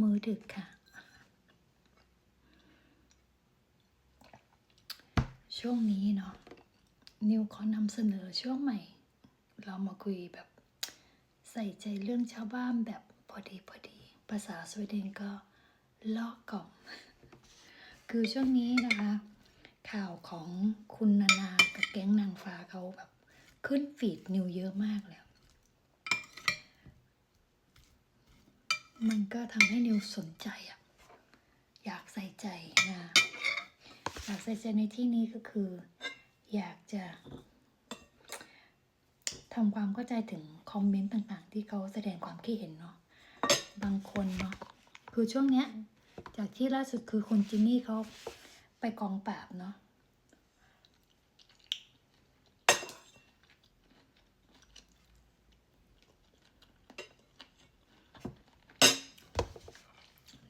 มือดึกค่ะ ช่วงนี้เนาะนิวขอนำเสนอช่วงใหม่ เรามาคุยแบบ ใส่ใจเรื่องชาวบ้านแบบพอดีพอดี ภาษาสวีเดนก็ลอกกล่อมคือช่วงนี้นะคะ ข่าวของคุณนานากับแก๊งนางฟ้าเขาแบบ ขึ้นฟีดนิวเยอะมากแล้ว มันก็ทำให้นิวสนใจอะอยากใส่ใจนะอยากใส่ใจในที่นี้ก็คือ อยากจะทำความเข้าใจถึงคอมเมนต์ต่างๆ ที่เขาแสดงความคิดเห็นเนาะบางคนเนาะคือช่วงเนี้ย จากที่ล่าสุดคือคุณจินนี่เขาไปกองปราบเนาะ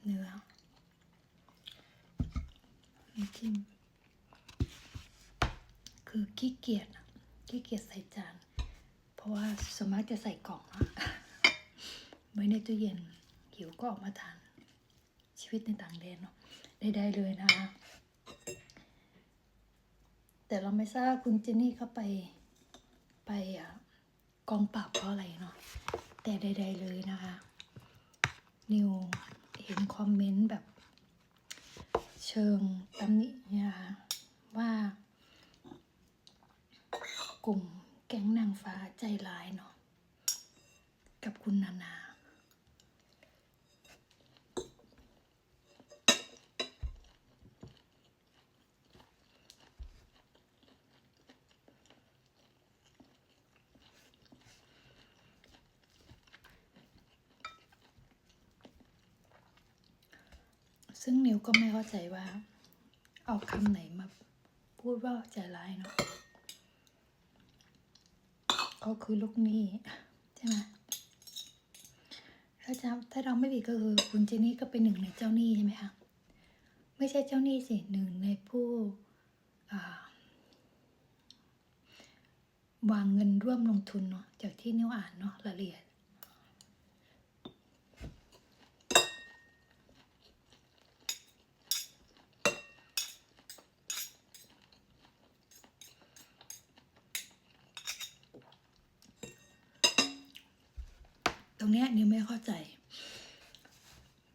เนื้อ กิน คือขี้เกียจอะขี้เกียจใส่จาน เพราะว่าสวนมากจะใส่กล่องอะไว้ในตู้เย็นหิวก็ออกมาทาน ชีวิตในต่างแดนเนาะได้ๆเลยนะคะแต่เราไม่ทราบคุณเจนนี่เขาไปไปอะกองปราบเพราะอะไรเนาะแต่ใด ๆเลยนะคะ นิวเห็นคอมเมนต์แบบ เชิงตำหนิเนี่ยนะคะว่า กลุ่มแก๊งนางฟ้าใจร้ายเนาะกับคุณนานา ซึ่งนิวก็ไม่เข้าใจว่า เอาคำไหนมาพูดว่าใจร้ายเนาะเขาคือลูกหนี้ใช่ไหมถ้าจำถ้าเราไม่ผิดก็คือคุณเจนี่ก็เป็นหนึ่งในเจ้าหนี้ใช่ไหมคะไม่ใช่เจ้าหนี้สิหนึ่งในผู้วางเงินร่วมลงทุนเนาะจากที่นิวอ่านเนาะละเอียด รงเนี้ยนิวไม่เข้าใจ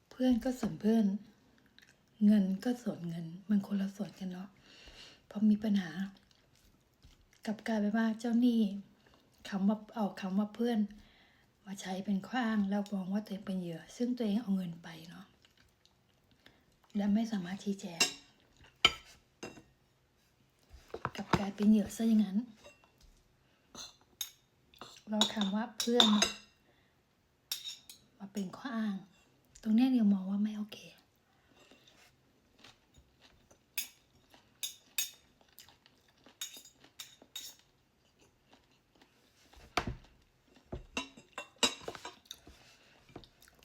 เพื่อนก็ส่วนเพื่อน เงินก็ส่วนเงิน มันคนละส่วนกันเนาะพอมีปัญหา กับกลารไปว่าเจ้าหนี้คำว่าเอาคำว่าเพื่อน มาใช้เป็นข้ออ้างแล้วมองว่าตัวเองเป็นเหยื่อ ซึ่งตัวเองเอาเงินไปเนาะและไม่สามารถชี้แจงกับกลายเป็นเหยื่อซะอย่างนั้น เราคำว่าเพื่อน เป็นข้ออ้าง ตรงนี้ยนิวมองว่าไม่โอเค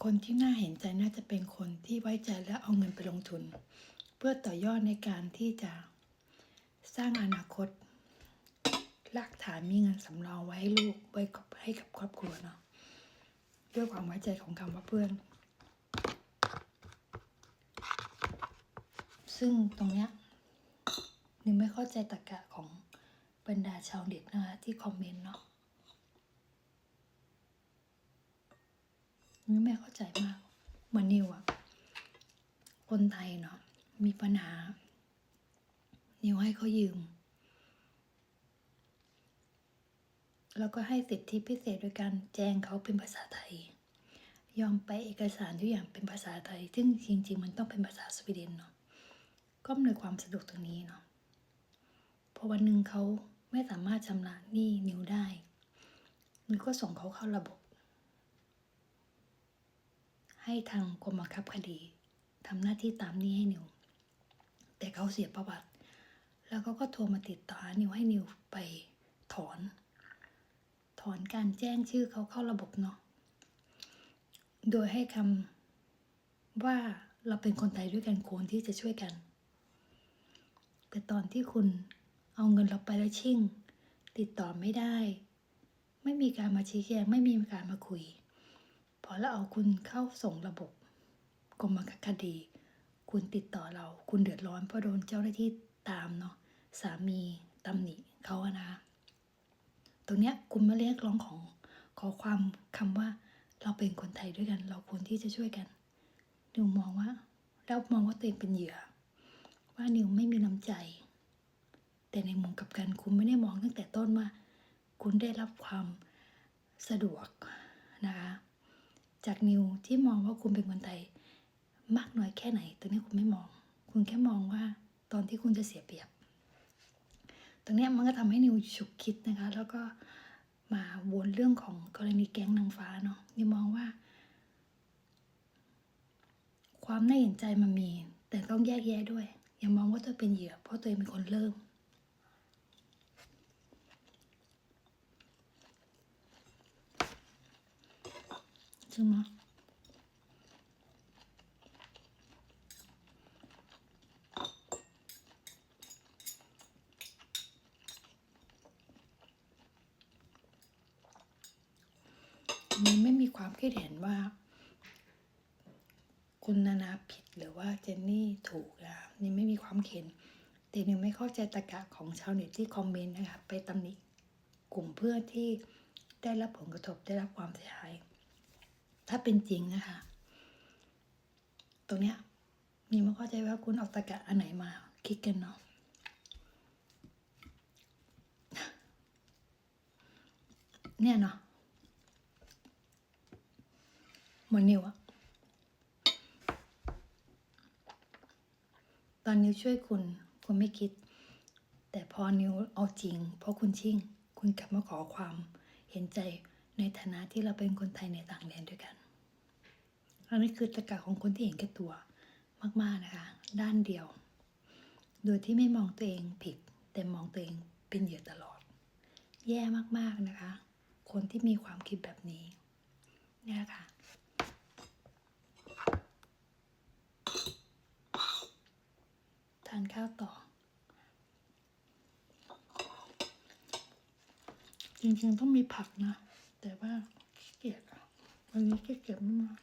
คนที่น่าเห็นใจน่าจะเป็นคนที่ไว้ใจและเอาเงินไปลงทุน เพื่อต่อยอดในการที่จะสร้างอนาคตรากฐานมีเงินสำรองไว้ให้ลูกไว้ให้กับครอบครัวเนาะ ด้วยความไว้ใจของคำว่าเพื่อน ซึ่งตรงเนี้ยนิวไม่เข้าใจตรรกะของบรรดาชาวเน็ตนะคะที่คอมเมนต์เนาะนิวไม่เข้าใจมากเหมือนนิวอะคนไทยเนาะมีปัญหานิวให้เขายืม แล้วก็ให้สิทธิพิเศษโดยการแจ้งเขาเป็นภาษาไทย ยอมไปเอกสารทุกอย่างเป็นภาษาไทย ซึ่งจริง ๆ มันต้องเป็นภาษาสวีเดนเนาะก็อำนวยความสะดวกตรงนี้เนาะพอวันหนึ่งเขาไม่สามารถชำระหนี้นิวได้นิวก็ส่งเขาเข้าระบบ ให้ทางกรมบังคับคดีทำหน้าที่ตามหนี้ให้นิว แต่เขาเสียประวัติ แล้วเขาก็โทรมาติดต่อนิวให้นิวไปถอน อนการแจ้งชื่อเขาเข้าระบบเนาะ โดยให้คำว่าเราเป็นคนไทยด้วยกันควรที่จะช่วยกัน แต่ตอนที่คุณเอาเงินเราไปแล้วชิ่ง ติดต่อไม่ได้ ไม่มีการมาชี้แจงไม่มีการมาคุย พอเราเอาคุณเข้าส่งระบบกรมคดี คุณติดต่อเรา คุณเดือดร้อนเพราะโดนเจ้าหน้าที่ตามเนาะสามีตำหนิเขาอะนะ ตรงเนี้ยคุณมาเรียกร้องของขอความคำว่าเราเป็นคนไทยด้วยกัน เราควรที่จะช่วยกัน นิวมองว่าแล้วมองว่าตัวเองเป็นเหยื่อ ว่านิวไม่มีน้ำใจ แต่ในมุมกับกันคุณไม่ได้มองตั้งแต่ต้นว่า คุณได้รับความสะดวกนะคะจากนิวที่มองว่าคุณเป็นคนไทย มากน้อยแค่ไหน ตรงนี้คุณไม่มอง คุณแค่มองว่าตอนที่คุณจะเสียเปรียบ ตรงนี้มันก็ทำให้นิวฉุกคิดนะคะ แล้วก็มาวนเรื่องของกรณีแก๊งนางฟ้าเนาะนิวมองว่า ความน่าเห็นใจมันมี แต่ต้องแยกแยะด้วย อย่ามองว่าตัวเป็นเหยื่อ เพราะตัวเองเป็นคนเริ่มใช่ไหม นไม่มีความคิดเห็นว่า คุณนานาผิดหรือว่าเจนนี่ถูกนะนี่ไม่มีความเข็นแต่นิวไม่เข้าใจตะกะของชาวเน็ตที่คอมเมนต์นะคะไปตำหนิกลุ่มเพื่อนที่ได้รับผลกระทบได้รับความเสียหาย ถ้าเป็นจริงนะคะ ตรงเนี้ยนี่ไม่เข้าใจว่าคุณเอาตะกะอันไหนมาคิดกันเนาะเนี่ยเนาะ เหมือนนิวอะตอนนิวช่วยคุณ คุณไม่คิด แต่พอนิวเอาจริง เพราะคุณชิ่ง คุณกลับมาขอความเห็นใจในฐานะที่เราเป็นคนไทยในต่างแดนด้วยกันอันนี้คือตะกะของคนที่เห็นแก่ตัวมาก ๆ นะคะ ด้านเดียว โดยที่ไม่มองตัวเองผิด แต่มองตัวเองเป็นเหยื่อตลอด แย่มาก ๆ นะคะ คนที่มีความคิดแบบนี้นี่ยค่ะานข้าวต่อ จริงๆต้องมีผักนะ แต่ว่าขี้เกียจอะวันนี้ขี้เกียจมาก